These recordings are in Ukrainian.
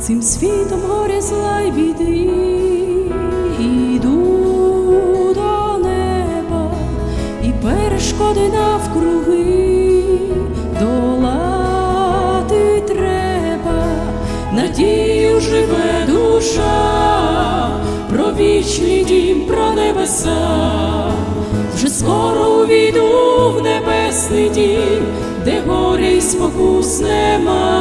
цим світом горя зла й біди, іду до неба, і перешкоди навкруги. Долати треба, надію живе душа, про вічний дім, про небеса, вже скоро увійду в небесний дім, де горя й спокус немає,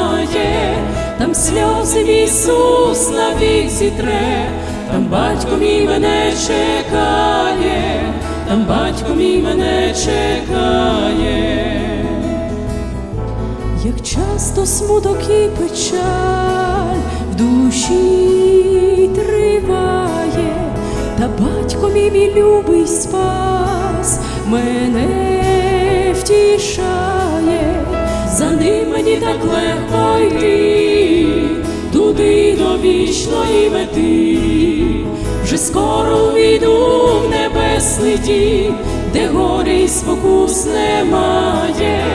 там сльози мій Ісус навік зітре, там батько мій мене чекає, там батько мій мене чекає. Як часто смуток і печаль в душі триває, та батько мій мій любий спас мене втішає, мені так легко йти, туди до вічної мети, вже скоро увійду в небесний дім, де горі й спокус немає,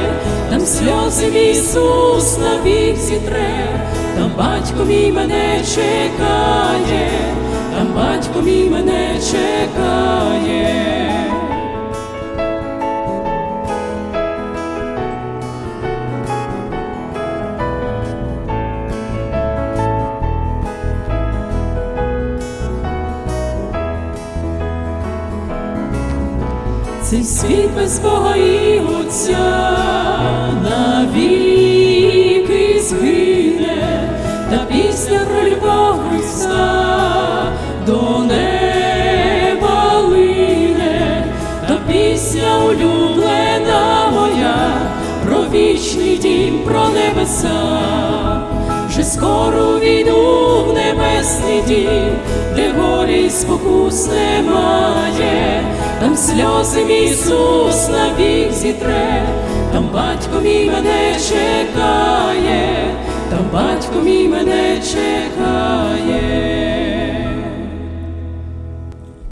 там сльози мій Ісус навік зітре, там батько мій мене чекає, там батько мій мене чекає. Цей світ без Бога і Отця навіки згине, та пісня про любов Христа до неба лине, та пісня улюблена моя, про вічний дім, про небеса, вже скоро війду в небесний дім, де горі спокус немає, там сльози мій Ісус навік зітре, там батько мій мене чекає, там батько мій мене чекає.